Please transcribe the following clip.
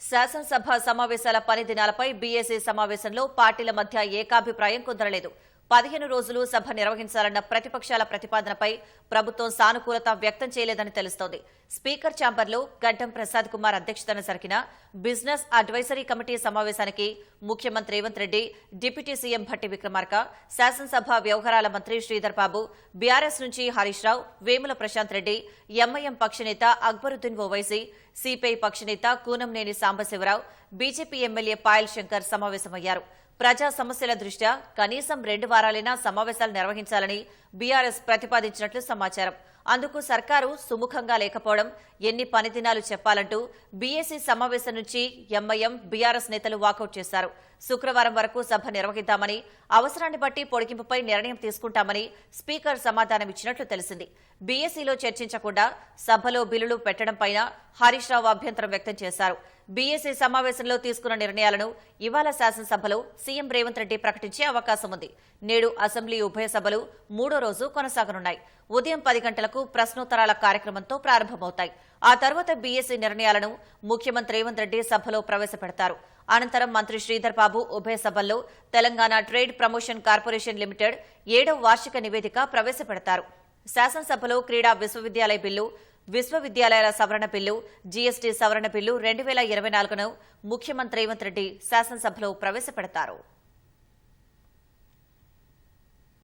శాసనసభ సమావేశాల పని దినాలపై బీఏసీ సమావేశంలో పార్టీల మధ్య ఏకాభిప్రాయం కుదరలేదు. పదిహేను రోజులు సభ నిర్వహించాలన్న ప్రతిపక్షాల ప్రతిపాదనపై ప్రభుత్వం సానుకూలత వ్యక్తం చేయలేదని తెలుస్తోంది. స్పీకర్ ఛాంబర్లో గడ్డం ప్రసాద్ కుమార్ అధ్యక్షతన జరిగిన బిజినెస్ అడ్వైజరీ కమిటీ సమావేశానికి ముఖ్యమంత్రి రేవంత్ రెడ్డి డిప్యూటీ సీఎం భట్టి విక్రమార్క శాసనసభ వ్యవహారాల మంత్రి శ్రీధర్ బాబు బీఆర్ఎస్ నుంచి హరీష్ రావు వేముల ప్రశాంత్ రెడ్డి ఎంఐఎం పక్షనేత అక్బరుద్దీన్ ఓవైసీ సిపిఐ పక్షనేత కూనంనేని సాంబశివరావు బీజేపీ ఎమ్మెల్యే పాయల్ శంకర్ సమావేశమయ్యారు. ప్రజా సమస్యల దృష్ట్యా కనీసం రెండు వారాలైనా సమావేశాలు నిర్వహించాలని బీఆర్ఎస్ ప్రతిపాదించినట్లు సమాచారం. అందుకు సర్కారు సుముఖంగా లేకపోవడం ఎన్ని పనిదినాలు చెప్పాలంటూ బీఎస్సీ సమావేశం నుంచి ఎంఐఎం బీఆర్ఎస్ నేతలు వాకౌట్ చేశారు. శుక్రవారం వరకు సభ నిర్వహిద్దామని అవసరాన్ని బట్టి పొడిగింపుపై నిర్ణయం తీసుకుంటామని స్పీకర్ సమాధానమిచ్చినట్లు తెలిసింది. బీఎస్సీలో చర్చించకుండా సభలో బిల్లులు పెట్టడంపై హరీష్ రావు అభ్యంతరం వ్యక్తం చేశారు. బీఎస్సీ సమావేశంలో తీసుకున్న నిర్ణయాలను ఇవాళ శాసనసభలో సీఎం రేవంత్ రెడ్డి ప్రకటించే అవకాశం ఉంది. నేడు అసెంబ్లీ ఉభయ సభలు మూడో రోజు కొనసాగనున్నాయి. ఉదయం పది గంటలకు ప్రశ్నోత్తరాల కార్యక్రమంతో ప్రారంభమవుతాయి. ఆ తర్వాత బీఎస్సీ నిర్ణయాలను ముఖ్యమంత్రి రేవంత్ రెడ్డి సభలో ప్రవేశపెడతారు. అనంతరం మంత్రి శ్రీధర్ బాబు ఉభయ సభల్లో Telangana trade promotion corporation limited ఏడవ వార్షిక నివేదిక ప్రవేశపెడతారు. శాసనసభలో క్రీడా విశ్వవిద్యాలయ బిల్లు విశ్వవిద్యాలయాల సవరణ బిల్లు జీఎస్టీ సవరణ బిల్లు రెండు వేల ఇరవై నాలుగును ముఖ్యమంత్రి రేవంత్ రెడ్డి శాసనసభలో ప్రవేశపెడతారు.